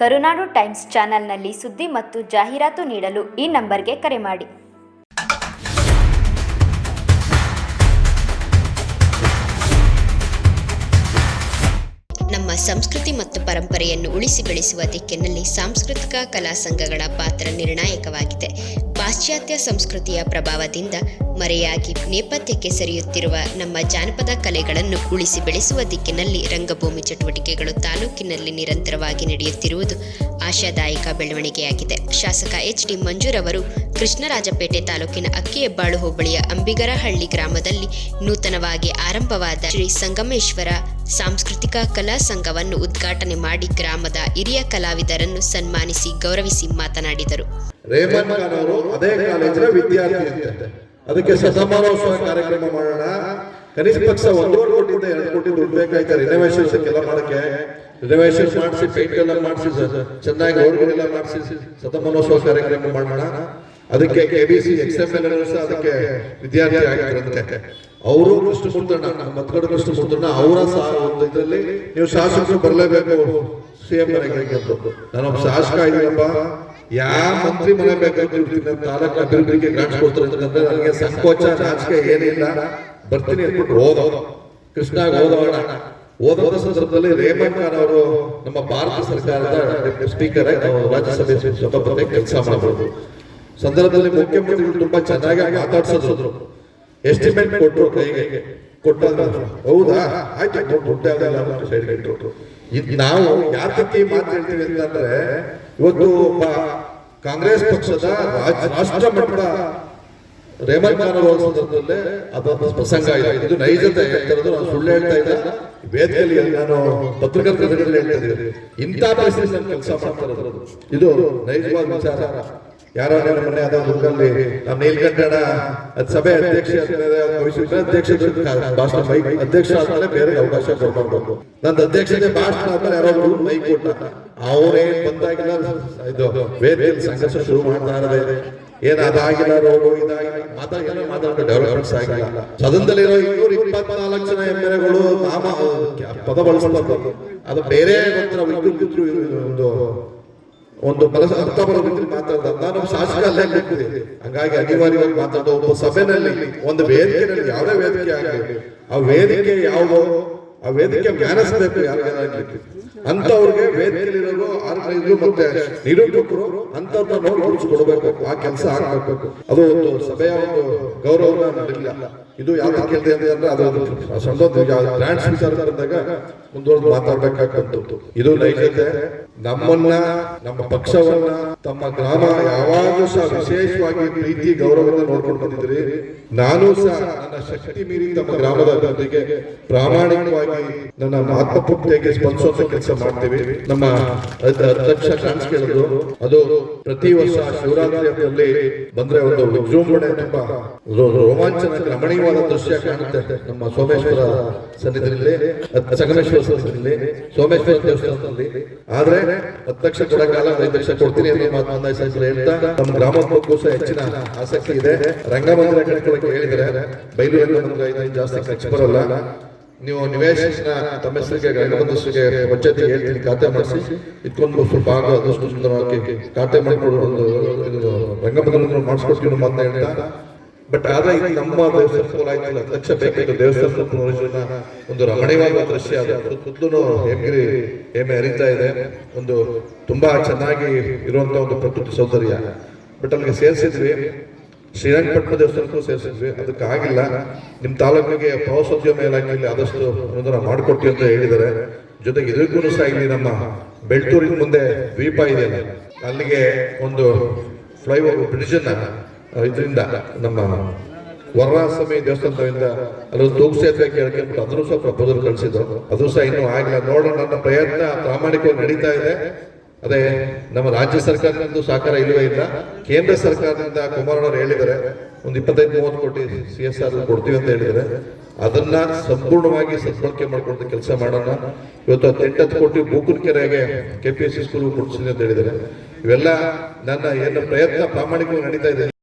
ಕರುನಾಡು times ಚಾನೆಲ್ನಲ್ಲಿ ಸುದ್ದಿ ಮತ್ತು ಜಾಹೀರಾತು ನೀಡಲು ಈ ನಂಬರ್ಗೆ ಕರೆ ಮಾಡಿ. ನಮ್ಮ ಸಂಸ್ಕೃತಿ ಮತ್ತು ಪರಂಪರೆಯನ್ನು ಉಳಿಸಿ ಬೆಳೆಸುವ ದಿಕ್ಕಿನಲ್ಲಿ ಸಾಂಸ್ಕೃತಿಕ ಕಲಾ ಸಂಘಗಳ ಪಾತ್ರ ನಿರ್ಣಾಯಕವಾಗಿದೆ. ಪಾಶ್ಚಾತ್ಯ ಸಂಸ್ಕೃತಿಯ ಪ್ರಭಾವದಿಂದ ಮರೆಯಾಗಿ ನೇಪಥ್ಯಕ್ಕೆ ಸರಿಯುತ್ತಿರುವ ನಮ್ಮ ಜಾನಪದ ಕಲೆಗಳನ್ನು ಉಳಿಸಿ ಬೆಳೆಸುವ ದಿಕ್ಕಿನಲ್ಲಿ ರಂಗಭೂಮಿ ಚಟುವಟಿಕೆಗಳು ತಾಲೂಕಿನಲ್ಲಿ ನಿರಂತರವಾಗಿ ನಡೆಯುತ್ತಿರುವುದು ಆಶಾದಾಯಕ ಬೆಳವಣಿಗೆಯಾಗಿದೆ. ಶಾಸಕ ಎಚ್ ಡಿ ಮಂಜೂರವರು ಕೃಷ್ಣರಾಜಪೇಟೆ ತಾಲೂಕಿನ ಅಕ್ಕಿಹೆಬ್ಬಾಳು ಹೋಬಳಿಯ ಅಂಬಿಗರಹಳ್ಳಿ ಗ್ರಾಮದಲ್ಲಿ ನೂತನವಾಗಿ ಆರಂಭವಾದ ಶ್ರೀ ಸಂಗಮೇಶ್ವರ ಸಾಂಸ್ಕೃತಿಕ ಕಲಾ ಸಂಘವನ್ನು ಉದ್ಘಾಟನೆ ಮಾಡಿ ಗ್ರಾಮದ ಹಿರಿಯ ಕಲಾವಿದರನ್ನು ಸನ್ಮಾನಿಸಿ ಗೌರವಿಸಿ ಮಾತನಾಡಿದರು. ಅದಕ್ಕೆ ಶತಮಾನೋತ್ಸವ ಕಾರ್ಯಕ್ರಮ ಮಾಡೋಣ. ಕನಿಷ್ಠ ಪಕ್ಷ ಒಂದೂವರೆ ಕೋಟಿ ಎರಡು ಕೋಟಿ ದುಡ್ಡು ಬೇಕಾಯ್ತು ರಿನೋವೇಷನ್ ಎಲ್ಲ ಮಾಡಕ್ಕೆ. ರಿನೋವೇಷನ್ ಮಾಡಿಸಿ ಪೇಂಟ್ ಎಲ್ಲ ಮಾಡಿಸಿ ಚೆನ್ನಾಗಿ ರೋಡ್ಗಳೆಲ್ಲ ಮಾಡಿಸಿ ಶತಮಾನೋತ್ಸವ ಕಾರ್ಯಕ್ರಮ ಮಾಡೋಣ. ಅದಕ್ಕೆ K B C X M L ಅದಕ್ಕೆ ವಿದ್ಯಾರ್ಥಿ ಆಗಿದ್ರಂತೆ ಅವರು ಕೃಷ್ಣ ಮುರ್ತಣ್ಣ ಮತ್ಕಡ ಕೃಷ್ಣ ಮುರ್ತಣ್ಣ ಅವರ ಸಹ ಒಂದು ಇದರಲ್ಲಿ ನೀವು ಶಾಸಕರು ಬರಲೇಬೇಕು. ಸಿ ಎಂ ನಾನೊಬ್ಬ ಶಾಸಕ ಇದ್ದೀನಪ್ಪ ಯಾವ ಮಂತ್ರಿ ಮನೆ ಬೇಕಾಗಿರ್ತೀನಿ ನಮ್ಮ ತಾಲೂಕಿನ ಅಭಿವೃದ್ಧಿಗೆ ಗ್ರಾಂಟ್ಸ್ ಕೊಡ್ತಾರೆ ನನಗೆ ಸಂಕೋಚ ನಾಚಿಕೆ ಏನಿಲ್ಲ. ಬರ್ತೀನಿ ಅಂದ್ಬಿಟ್ಟು ಹೋದವ ಕೃಷ್ಣ ಹೋದವಣ ಹೋದ ಸಂದರ್ಭದಲ್ಲಿ ರೇಮಣ್ಣ ಅವರು ನಮ್ಮ ಭಾರತ ಸರ್ಕಾರದ ಸ್ಪೀಕರ್ ರಾಜ್ಯಸಭೆ ಸಭಾಪತಿ ಕೆಲಸ ಮಾಡಬಹುದು ಸಂದರ್ಭದಲ್ಲಿ ಮುಖ್ಯಮಂತ್ರಿಗಳು ತುಂಬಾ ಚೆನ್ನಾಗಿ ಮಾತಾಡ್ಸಿದ್ರು. ಎಸ್ಟಿಮೇಟ್ ಕೊಟ್ಟರು ಕೈಗೆ. ಕೊಟ್ಟಾಗ ಹೌದಾ? ಆಯ್ತು ಸೈಡ್ ಇಟ್ಟರು ನಾವು ಯಾತಕ್ಕೆ ಮಾತಾಡ್ತೀವಿ ಅಂತಂದ್ರೆ, ಇವತ್ತು ಒಬ್ಬ ಕಾಂಗ್ರೆಸ್ ಪಕ್ಷದ ರಾಷ್ಟ್ರ ಮಟ್ಟದ ರೇಮಂತ್ ಸಂದರ್ಭದಲ್ಲೇ ಅದೊಂದು ಪ್ರಸಂಗ ಇದೆ. ಇದು ನೈಜತೆ ಹೇಳ್ತಾ ಇರೋದು ನಾನು ಸುಳ್ಳು ಹೇಳ್ತಾ ಇದ್ದ ವೇದಿಕೆಯಲ್ಲಿ ನಾನು ಪತ್ರಕರ್ತರಲ್ಲಿ ಹೇಳ್ತಾ ಇದ್ದೀನಿ. ಇಂಥ ಪರಿಸ್ಥಿತಿ ಕೆಲಸ ಮಾಡ್ತಾ ಇದು ನೈಜವಾದ ವಿಚಾರ. ಯಾರೋ ನನ್ನ ಮನೆ ಅದ ಊರಲ್ಲಿ ನಮ್ಮ ನೀಲ್ಕಂಠಣ ಅದ್ ಸಭೆ ಅಧ್ಯಕ್ಷ ಅಧ್ಯಕ್ಷ ಭಾಷಣ ಮೈಕ್ ಅಧ್ಯಕ್ಷ ಆದ್ಮೇಲೆ ಬೇರೆ ಅವಕಾಶ ಕೊಡ್ಬೇಕು ನಂದು ಅಧ್ಯಕ್ಷತೆ ಭಾಷಣ ಆದ್ಮೇಲೆ ಯಾರೋ ಮೈಕ್ ಕೊಟ್ಟ. ಅವರೇ ಬಂದಾಗಿಲ್ಲ. ಇದು ಬೇರೆ ಸಂಘರ್ಷ ಶುರು ಮಾಡ್ತಾ ಇದೆ. ಏನ್ ಅದಾಗಿಲ್ಲ ರೋಡು ಇದಾಗಿಲ್ಲ. ಮಾತಾಡಿಲ್ಲ ಮಾತಾಡೋ ಡೆವಲಪ್ಮೆಂಟ್ಸ್ ಆಗಿಲ್ಲ. ಸದನದಲ್ಲಿರೋ ಇನ್ನೂರ ಇಪ್ಪತ್ನಾಲ್ಕು ಜನ ಎಂ ಎಲ್ ಎಗಳು ನಾಮ ಪದ ಬಳಸ್ಬಾರ್ದು. ಅದು ಬೇರೆ ಒಂದು ಒಂದು ಬಲ ಅರ್ಥ ಬರೋ ರೀತಿ ಮಾತಾಡ್ದ ನಾನು ಶಾಸಕ ಅಲ್ಲೇ ಬಿಟ್ಟಿದೆ ಹಂಗಾಗಿ ಅನಿವಾರ್ಯವಾಗಿ ಮಾತಾಡೋ ಒಬ್ಬ ಸಭೆನಲ್ಲಿ, ಒಂದು ವೇದಿಕೆಯಲ್ಲಿ, ಯಾವುದೇ ವೇದಿಕೆ ಆಗಲಿ, ಆ ವೇದಿಕೆ ಯಾವುದು, ಆ ವೇದಿಕೆ ಮ್ಯಾನಿಸ್ಬೇಕು ಯಾರಿಗಾಗಲಿ ಅಂತವ್ರಿಗೆ ವೇದಿಕೆಯಲ್ಲಿರೋರು ಆರ್ಗನೈಸರು ಮತ್ತೆ ನಿರೂಪಕರು ಅಂತವ್ರನ್ನ ನೋಡಿ ರೂಢಿಸ್ಕೊಡ್ಬೇಕು ಆ ಕೆಲಸ ಆಗಬೇಕು. ಅದು ಒಂದು ಸಭೆಯ ಒಂದು ಗೌರವ ನಡೀಲಿಲ್ಲ ಇದು ಯಾವ ಕೇಳಿದೆ ಅಂದ್ರೆ ಅದು ಒಂದು ಗ್ರ್ಯಾಂಡ್ ಅಂತ ಬಂದಾಗ ಮುಂದುವರೆದು ಮಾತಾಡ್ಬೇಕಾಗಂತು ಇದು ನೈಜತೆ ನಮ್ಮನ್ನ, ನಮ್ಮ ಪಕ್ಷವನ್ನ, ತಮ್ಮ ಗ್ರಾಮ ಯಾವಾಗಲೂ ಸಹ ವಿಶೇಷವಾಗಿ ಪ್ರೀತಿ, ಗೌರವದಿಂದ ನೋಡ್ಕೊಂಡು ಬಂದಿದ್ರಿ ನಾನು ಸಹ ನನ್ನ ಶಕ್ತಿ ಮೀರಿ ತಮ್ಮ ಗ್ರಾಮದ ಅಭಿವೃದ್ಧಿಗೆ ಪ್ರಾಮಾಣಿಕವಾಗಿ ನನ್ನ ಆತ್ಮಪೂರ್ತಿಯಾಗಿ ಸ್ಪಂದಿಸುವಂತ ಕೆಲಸ ಮಾಡ್ತೀವಿ. ನಮ್ಮ ಅಧ್ಯಕ್ಷ ಚಾನ್ಸ್ ಕೇಳಿದ್ರು. ಅದು ಪ್ರತಿ ವರ್ಷ ಶಿವರಾತ್ರಿ ಹಬ್ಬದಲ್ಲಿ ಬಂದ್ರೆ ಒಂದು ವಿಜೃಂಭಣೆ, ತುಂಬಾ ರೋಮಾಂಚನ, ರಮಣೀಯವಾದ ದೃಶ್ಯ ಕಾಣುತ್ತೆ. ನಮ್ಮ ಸೋಮೇಶ್ವರ ಸನ್ನಿಧಿಯಲ್ಲಿ ಸಂಗಮೇಶ್ವರ ಸನ್ನಿಧಿಯಲ್ಲಿ, ಸೋಮೇಶ್ವರ ದೇವಸ್ಥಾನದಲ್ಲಿ. ಆದ್ರೆ ಅಧ್ಯಕ್ಷ ಕೊಡಕ್ಕಾಲ ಐದು ಲಕ್ಷ ಕೊಡ್ತೀನಿ ಹೇಳ್ತಾ ನಮ್ಮ ಗ್ರಾಮದ ಬಗ್ಗೂ ಹೆಚ್ಚಿನ ಆಸಕ್ತಿ ಇದೆ. ರಂಗಮಂದಿರ ಕಟ್ಕೊಳಕ್ಕೆ ಹೇಳಿದರೆ ಬೈಲೂರಿಂದ ನಮ್ಗೆ ಇದು ಜಾಸ್ತಿ ಖರ್ಚು ಬರಲ್ಲ. ನೀವು ನಿವೇಶನ ತಮ್ಮ ಹೆಸರಿಗೆ ರಂಗಮಂದಿರಿಗೆ ಪಂಚಾಯತಿ ಹೇಳ್ತೀನಿ, ಖಾತೆ ಮಾಡಿಸಿ. ಇಟ್ಕೊಂಡು ಸ್ವಲ್ಪ ಆಗ ಆದಷ್ಟು ಸುಂದರವಾಗಿ ಖಾತೆ ಮಾಡಿಕೊಂಡು ಇದು ರಂಗಮಂದಿರ ಹೇಳ್ತಾ ಬಟ್ ಆದ್ರೆ ಇದು ನಮ್ಮ ದೇವಸ್ಥಾನ ಆಯ್ತು ದೇವಸ್ಥಾನ ಒಂದು ರಮಣೀಯವಾದ ದೃಶ್ಯ ಅದು ಸುತ್ತಲೂ ಹೇಮಗಿರಿ ಹೇಮೆ ಹರಿತಾ ಇದೆ. ಒಂದು ತುಂಬಾ ಚೆನ್ನಾಗಿ ಇರುವಂತ ಒಂದು ಪ್ರಕೃತಿ ಸೌಂದರ್ಯ. ಬಟ್ ಅಲ್ಲಿಗೆ ಸೇರಿಸಿದ್ವಿ. ಶ್ರೀರಂಗಪಟ್ಟಣ ದೇವಸ್ಥಾನಕ್ಕೂ ಸೇರಿಸಿದ್ವಿ. ಅದಕ್ಕಾಗಿಲ್ಲ ನಿಮ್ಮ ತಾಲೂಕಿಗೆ ಪ್ರವಾಸೋದ್ಯಮ ಇಲಾಖೆಯಲ್ಲಿ ಆದಷ್ಟು ಅನುದಾನ ಮಾಡಿಕೊಟ್ಟಿ ಅಂತ ಹೇಳಿದ್ದಾರೆ. ಜೊತೆಗೆ ಇದಕ್ಕೂ ಸಹ ಇಲ್ಲಿ ನಮ್ಮ ಬೆಳ್ತೂರಿನ ಮುಂದೆ ದ್ವೀಪ ಇದೆ ಅಲ್ಲಿಗೆ ಒಂದು ಫ್ಲೈಓವರ್ ಬ್ರಿಡ್ಜ್ ಅನ್ನ ಇದರಿಂದ ನಮ್ಮ ವರರಾಸ್ವಾಮಿ ದೇವಸ್ಥಾನದಿಂದ ಅಲ್ಲೊಂದು ತೂಗು ಸೇತುವೆ ಕೇಳ್ಕೊಂಡ್ಬಿಟ್ಟು ಅದನ್ನು ಸಹ ಪ್ರಪೋಸಲ್ ಕಳಿಸಿದ್ರು. ಅದು ಸಹ ಇನ್ನೂ ಆಗಿಲ್ಲ ನೋಡೋಣ, ನನ್ನ ಪ್ರಯತ್ನ ಪ್ರಾಮಾಣಿಕವಾಗಿ ನಡೀತಾ ಇದೆ. ಅದೇ ನಮ್ಮ ರಾಜ್ಯ ಸರ್ಕಾರದಿಂದ ಸಹಕಾರ ಇಲ್ಲವೇ ಇಲ್ಲ. ಕೇಂದ್ರ ಸರ್ಕಾರದಿಂದ ಕುಮಾರಣ್ಣವ್ರು ಹೇಳಿದ್ದಾರೆ, ಒಂದು ಇಪ್ಪತ್ತೈದು, ಮೂವತ್ತು ಕೋಟಿ ಸಿ ಎಸ್ ಆರ್ ಕೊಡ್ತೀವಿ ಅಂತ ಹೇಳಿದರೆ ಅದನ್ನ ಸಂಪೂರ್ಣವಾಗಿ ಸದ್ಬಳಕೆ ಮಾಡ್ಕೊಂಡು ಕೆಲಸ ಮಾಡೋಣ. ಇವತ್ತು ಹತ್ತೆಂಟತ್ತು ಕೋಟಿ ಬೂಕುನ್ಕೆರೆಗೆ K P S C school ಕೊಡ್ತೀನಿ ಅಂತ ಹೇಳಿದ್ದಾರೆ. ಇವೆಲ್ಲ ನನ್ನ ಏನು ಪ್ರಯತ್ನ ಪ್ರಾಮಾಣಿಕವಾಗಿ ನಡೀತಾ ಇದೆ.